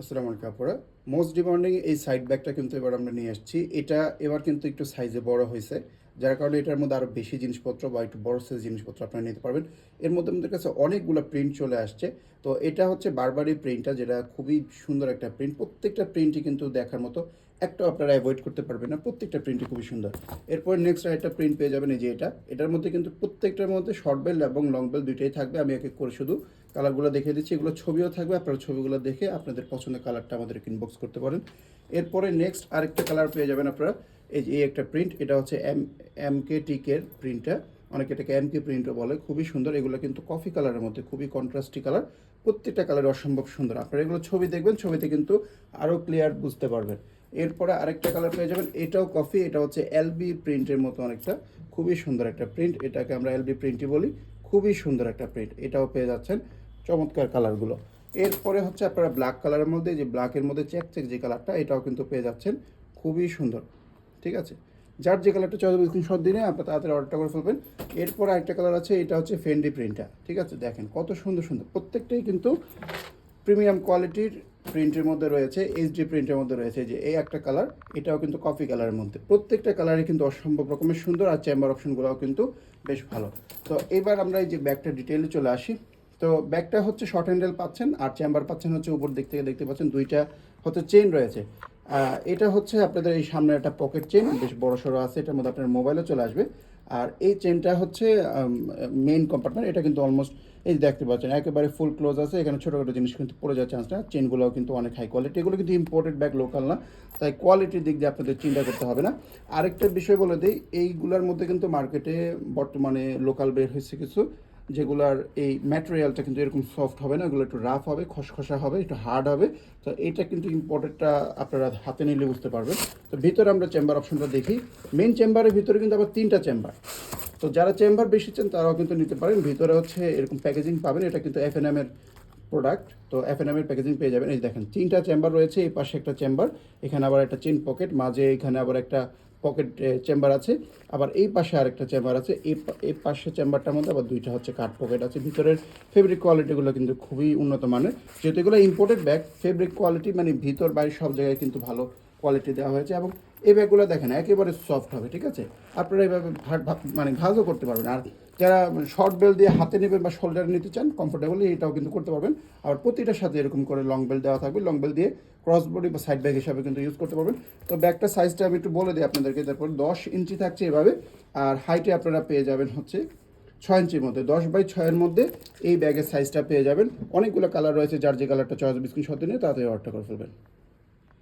আসসালামু আলাইকুম আপুরা মোস্ট ডিমান্ডিং এই সাইড ব্যাগটা কিন্তু এবার আমরা নিয়ে আসছি। এটা এবার কিন্তু একটু সাইজে বড় হয়েছে। যার কারণে এটার মধ্যে আরও বেশি জিনিসপত্র বা একটু বড় সাইজ জিনিসপত্র আপনারা নিতে পারবেন। এর মধ্যে আমাদের কাছে অনেকগুলো প্রিন্ট চলে আসছে। তো এটা হচ্ছে বারবারই প্রিন্টটা যেটা খুবই সুন্দর একটা প্রিন্ট প্রত্যেকটা প্রিন্টই কিন্তু দেখার মতো একটাও আপনারা অ্যাভয়েড করতে পারবেন না। প্রত্যেকটা প্রিন্টই খুবই সুন্দর। এরপর নেক্সট আরেকটা প্রিন্ট পেয়ে যাবেন এই যে এটা। এটার মধ্যে কিন্তু প্রত্যেকটার মধ্যে শর্ট বেল এবং লং বেল দুইটাই থাকবে। আমি এক এক করে শুধু কালারগুলো দেখিয়ে দিচ্ছি। এগুলো ছবিও থাকবে। আপনারা ছবিগুলো দেখে আপনাদের পছন্দের কালারটা আমাদের ইনবক্স করতে পারেন। এরপরে নেক্সট আরেকটা কালার পেয়ে যাবেন আপনারা এই যে, এই একটা প্রিন্ট এটা হচ্ছে এম এম কে টিকের প্রিন্টটা অনেকে এটাকে এম কে প্রিন্টও বলে, খুবই সুন্দর। এগুলো কিন্তু কফি কালারের মধ্যে, খুবই কন্ট্রাস্টি কালার প্রত্যেকটা কালার অসম্ভব সুন্দর। আপনারা এগুলো ছবি দেখবেন, ছবিতে কিন্তু আরও ক্লিয়ার বুঝতে পারবেন। এরপরে আরেকটা কালার পেয়ে যাবেন, এটাও কফি এটা হচ্ছে এলবি প্রিন্টের মতো অনেকটা। খুবই সুন্দর একটা প্রিন্ট এটাকে আমরা এলবি প্রিন্টই বলি। খুবই সুন্দর একটা প্রিন্ট এটাও পেয়ে যাচ্ছেন চমৎকার কালারগুলো এরপরে হচ্ছে আপনারা ব্ল্যাক কালারের মধ্যে যে ব্ল্যাকের মধ্যে চেক চেক যে কালারটা এটাও কিন্তু পেয়ে যাচ্ছেন। খুবই সুন্দর। ঠিক আছে? যার যে কালারটা চয়েস স্ক্রিনশট দিনে আপনার তাড়াতাড়ি অর্ডারটা করে ফেলবেন। এরপর আরেকটা কালার আছে, এটা হচ্ছে ফেন্ডি প্রিন্টটা ঠিক আছে? দেখেন কত সুন্দর সুন্দর। প্রত্যেকটাই কিন্তু প্রিমিয়াম কোয়ালিটির প্রিন্টের মধ্যে রয়েছে এইচডি প্রিন্টের মধ্যে রয়েছে। যে, এই একটা কালার এটাও কিন্তু কফি কালারের মধ্যে। প্রত্যেকটা কালারই কিন্তু অসম্ভব রকমের সুন্দর আর চেম্বার অপশনগুলোও কিন্তু বেশ ভালো। তো এবার আমরা এই যে ব্যাগটা ডিটেলে চলে আসি। তো ব্যাগটা হচ্ছে শর্ট হ্যান্ডেল পাচ্ছেন, আর চেম্বার পাচ্ছেন হচ্ছে উপর দিক থেকে দেখতে পাচ্ছেন দুইটা হচ্ছে চেন রয়েছে। এটা হচ্ছে আপনাদের এই সামনে একটা পকেট চেন বেশ বড় সড়ো আছে, এটার মধ্যে আপনার মোবাইলও চলে আসবে। আর এই চেনটা হচ্ছে মেইন কম্পার্টমেন্ট এটা কিন্তু অলমোস্ট এই দেখতে পাচ্ছেন, একেবারে ফুল ক্লোজ আছে, এখানে ছোটোখাটো জিনিস কিন্তু পড়ে যাওয়ার চান্স না চেনগুলোও কিন্তু অনেক হাই কোয়ালিটি এগুলো কিন্তু ইম্পোর্টেড ব্যাগ লোকাল না, তাই কোয়ালিটির দিক দিয়ে আপনাদের চিন্তা করতে হবে না। আরেকটা বিষয় বলে দিই, এইগুলোর মধ্যে কিন্তু মার্কেটে বর্তমানে লোকাল বের হয়েছে কিছু। যেগুলার এই ম্যাটেরিয়ালটা কিন্তু এরকম সফট হবে না, এগুলো একটু রাফ হবে, খসখসা হবে, একটু হার্ড হবে। তো এটা কিন্তু ইম্পর্টেন্টটা আপনারা হাতে নিলে বুঝতে পারবেন। তো ভিতরে আমরা চেম্বার অপশনটা দেখি। মেন চেম্বারের ভিতরে কিন্তু আবার তিনটা চেম্বার তো যারা চেম্বার বেশি চান, তারাও কিন্তু নিতে পারেন। ভিতরে হচ্ছে এরকম প্যাকেজিং পাবেন। এটা কিন্তু এফ এর প্রোডাক্ট তো এফ এর প্যাকেজিং পেয়ে যাবেন। এই দেখেন, তিনটা চেম্বার রয়েছে। এই পাশে একটা চেম্বার এখানে আবার একটা চেন পকেট মাঝে এখানে আবার একটা পকেট চেম্বার আছে। আবার এই পাশে আরেকটা চেম্বার আছে। এই এই পাশে চেম্বারটার মধ্যে আবার দুইটা হচ্ছে কাঠ পকেট আছে। ভিতরের ফেব্রিক কোয়ালিটিগুলো কিন্তু খুবই উন্নত মানের। যেহেতু এগুলো ইম্পোর্টেড ব্যাগ ফেব্রিক কোয়ালিটি মানে ভিতর, বাইরে সব জায়গায় কিন্তু ভালো কোয়ালিটি দেওয়া হয়েছে এবং এই ব্যাগগুলো দেখেন, একেবারে সফট হবে, ঠিক আছে? আপনারা এইভাবে মানে ভাজও করতে পারবেন। আর যারা শর্ট বেল দিয়ে হাতে নেবেন বা শোল্ডারে নিতে চান কমফোর্টেবলি এটাও কিন্তু করতে পারবেন। আর প্রতিটার সাথে এরকম করে লং বেল দেওয়া থাকবে। লং বেল দিয়ে ক্রস বডি বা সাইড ব্যাগ হিসাবে কিন্তু ইউজ করতে পারবেন। তো ব্যাগটা সাইজটা আমি একটু বলে দিই আপনাদেরকে। তারপর দশ ইঞ্চি থাকছে এভাবে। আর হাইটে আপনারা পেয়ে যাবেন হচ্ছে ছয় ইঞ্চির মধ্যে। দশ বাই ছয়ের মধ্যে এই ব্যাগের সাইজটা পেয়ে যাবেন। অনেকগুলো কালার রয়েছে। যার যে কালারটা চয়েস বিস্কুট সাথে নিয়ে, তাতে অর্ডার করে ফেলবেন।